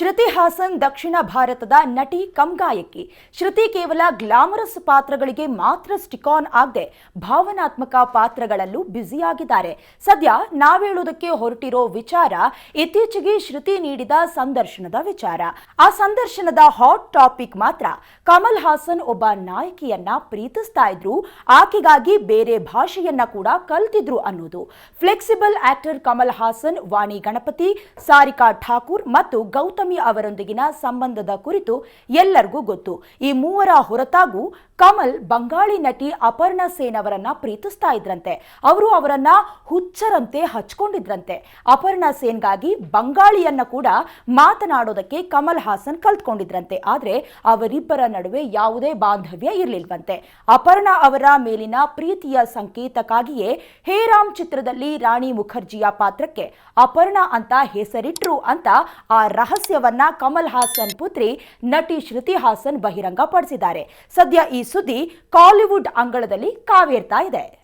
ಶ್ರುತಿ ಹಾಸನ್ ದಕ್ಷಿಣ ಭಾರತದ ನಟಿ ಕಮ್ ಗಾಯಕಿ. ಶ್ರುತಿ ಕೇವಲ ಗ್ಲಾಮರಸ್ ಪಾತ್ರಗಳಿಗೆ ಮಾತ್ರ ಸ್ಟಿಕಾನ್ ಆಗದೆ ಭಾವನಾತ್ಮಕ ಪಾತ್ರಗಳಲ್ಲೂ ಬ್ಯುಸಿಯಾಗಿದ್ದಾರೆ. ಸದ್ಯ ನಾವೇಳುವುದಕ್ಕೆ ಹೊರಟಿರೋ ವಿಚಾರ ಇತ್ತೀಚೆಗೆ ಶ್ರುತಿ ನೀಡಿದ ಸಂದರ್ಶನದ ವಿಚಾರ. ಆ ಸಂದರ್ಶನದ ಹಾಟ್ ಟಾಪಿಕ್ ಮಾತ್ರ. ಕಮಲ್ ಹಾಸನ್ ಒಬ್ಬ ನಾಯಕಿಯನ್ನ ಪ್ರೀತಿಸ್ತಾ ಇದ್ರು, ಆಕೆಗಾಗಿ ಬೇರೆ ಭಾಷೆಯನ್ನ ಕೂಡ ಕಲ್ತಿದ್ರು ಅನ್ನೋದು. ಫ್ಲೆಕ್ಸಿಬಲ್ ಆಕ್ಟರ್ ಕಮಲ್ ಹಾಸನ್, ವಾಣಿ ಗಣಪತಿ, ಸಾರಿಕಾ ಠಾಕೂರ್ ಮತ್ತು ಗೌತಮಿ ಅವರೊಂದಿಗಿನ ಸಂಬಂಧದ ಕುರಿತು ಎಲ್ಲರಿಗೂ ಗೊತ್ತು. ಈ ಮೂವರ ಹೊರತಾಗೂ ಕಮಲ್ ಬಂಗಾಳಿ ನಟಿ ಅಪರ್ಣಾ ಸೇನ್ ಅವರನ್ನ ಪ್ರೀತಿಸ್ತಾ ಇದ್ರಂತೆ. ಅವರು ಅವರನ್ನ ಹುಚ್ಚರಂತೆ ಹಚ್ಕೊಂಡಿದ್ರಂತೆ. ಅಪರ್ಣಾ ಸೇನ್ಗಾಗಿ ಬಂಗಾಳಿಯನ್ನ ಕೂಡ ಮಾತನಾಡೋದಕ್ಕೆ ಕಮಲ್ ಹಾಸನ್ ಕಲ್ತ್ಕೊಂಡಿದ್ರಂತೆ. ಆದ್ರೆ ಅವರಿಬ್ಬರ ನಡುವೆ ಯಾವುದೇ ಬಾಂಧವ್ಯ ಇರಲಿಲ್ವಂತೆ. ಅಪರ್ಣಾ ಅವರ ಮೇಲಿನ ಪ್ರೀತಿಯ ಸಂಕೇತಕ್ಕಾಗಿಯೇ ಹೇರಾಮ್ ಚಿತ್ರದಲ್ಲಿ ರಾಣಿ ಮುಖರ್ಜಿಯ ಪಾತ್ರಕ್ಕೆ ಅಪರ್ಣಾ ಅಂತ ಹೆಸರಿಟ್ರು ಅಂತ ಆ ರಹಸ್ಯವನ್ನ ಕಮಲ್ ಹಾಸನ್ ಪುತ್ರಿ ನಟಿ ಶ್ರುತಿ ಹಾಸನ್ ಬಹಿರಂಗಪಡಿಸಿದ್ದಾರೆ. ಸದ್ಯ ಈ ಸುದ್ದಿ ಕಾಲಿವುಡ್ ಅಂಗಳದಲ್ಲಿ ಕಾವೇರ್ತಾ ಇದೆ.